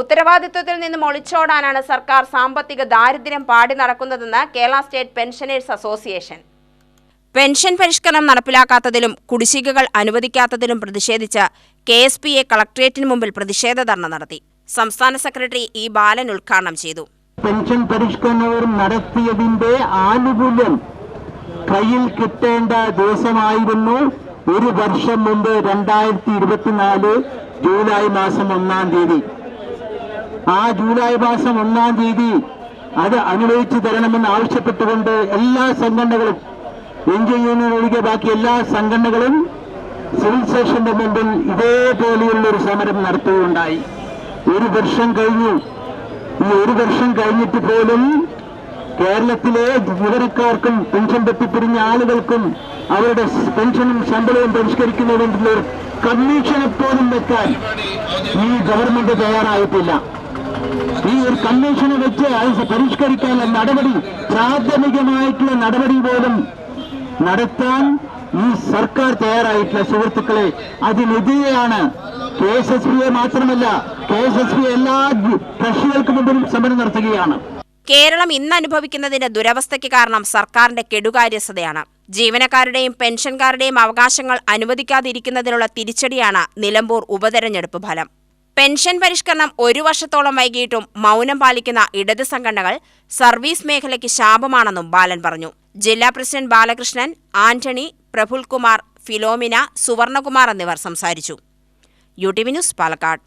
ഉത്തരവാദിത്വത്തിൽ നിന്നും ഒളിച്ചോടാനാണ് സർക്കാർ സാമ്പത്തിക ദാരിദ്ര്യം പാടി നടക്കുന്നതെന്ന് Kerala state pensioners association. Pension പരിഷ്കരണം നടപ്പിലാക്കാത്തതിലും കുടിശ്ശികകൾ അനുവദിക്കാത്തതിലും പ്രതിഷേധിച്ച് കെ എസ് പി എ കളക്ട്രേറ്റിന് മുമ്പിൽ പ്രതിഷേധ ധർണ നടത്തി. സംസ്ഥാന സെക്രട്ടറി ഇ ബാലൻ ഉദ്ഘാടനം ചെയ്തു. പെൻഷൻ പരിഷ്കരണം നടത്തിയതിന്റെ ആനുകൂല്യം കയ്യിൽ കിട്ടേണ്ട ദിവസമായിരുന്നു. ഒരു വർഷം മുമ്പ് രണ്ടായിരത്തി ഇരുപത്തിനാല് ജൂലൈ മാസം ഒന്നാം തീയതി. ആ ജൂലൈ മാസം ഒന്നാം തീയതി അത് അനുവദിച്ചു തരണമെന്ന് ആവശ്യപ്പെട്ടുകൊണ്ട് എല്ലാ സംഘടനകളും എൻജിഒ യൂണിയൻ ഒഴികെ ബാക്കി എല്ലാ സംഘടനകളും സിവിൽ സ്റ്റേഷന്റെ മുമ്പിൽ ഇതേപോലെയുള്ള ഒരു സമരം നടത്തുകയുണ്ടായി. ഒരു വർഷം കഴിഞ്ഞു. ഈ ഒരു വർഷം കഴിഞ്ഞിട്ട് പോലും കേരളത്തിലെ ജീവനക്കാർക്കും പെൻഷൻ തെറ്റിപ്പിരിഞ്ഞ ആളുകൾക്കും അവരുടെ പെൻഷനും ശമ്പളവും പരിഷ്കരിക്കുന്നതിനുള്ള കമ്മീഷനെ പോലും വെക്കാൻ ഈ ഗവൺമെന്റ് തയ്യാറായിട്ടില്ല. ഈ ഒരു കമ്മീഷനെ വെച്ച് അത് പരിഷ്കരിക്കാനുള്ള നടപടി പ്രാഥമികമായിട്ടുള്ള നടപടി പോലും നടത്താൻ ഈ സർക്കാർ തയ്യാറായിട്ടില്ല. സുഹൃത്തുക്കളെ അതിനെതിരെയാണ് കെ എസ് എസ് പിയെ മാത്രമല്ല കെ എസ് എസ് പി എല്ലാ കക്ഷികൾക്ക് മുമ്പിലും സമരം നടത്തുകയാണ്. കേരളം ഇന്ന് അനുഭവിക്കുന്നതിന്റെ ദുരവസ്ഥയ്ക്ക് കാരണം സർക്കാരിന്റെ കെടുകാര്യസ്ഥതയാണ്. ജീവനക്കാരുടെയും പെൻഷൻകാരുടെയും അവകാശങ്ങൾ അനുവദിക്കാതിരിക്കുന്നതിനുള്ള തിരിച്ചടിയാണ് നിലമ്പൂർ ഉപതെരഞ്ഞെടുപ്പ് ഫലം. പെൻഷൻ പരിഷ്കരണം ഒരു വർഷത്തോളം വൈകിയിട്ടും മൗനം പാലിക്കുന്ന ഇടത് സംഘടനകൾ സർവീസ് മേഖലയ്ക്ക് ശാപമാണെന്നും ബാലൻ പറഞ്ഞു. ജില്ലാ പ്രസിഡന്റ് ബാലകൃഷ്ണൻ ആന്റണി പ്രഫുൽകുമാർ ഫിലോമിന സുവർണകുമാർ എന്നിവർ സംസാരിച്ചു. U T V news Palakkad.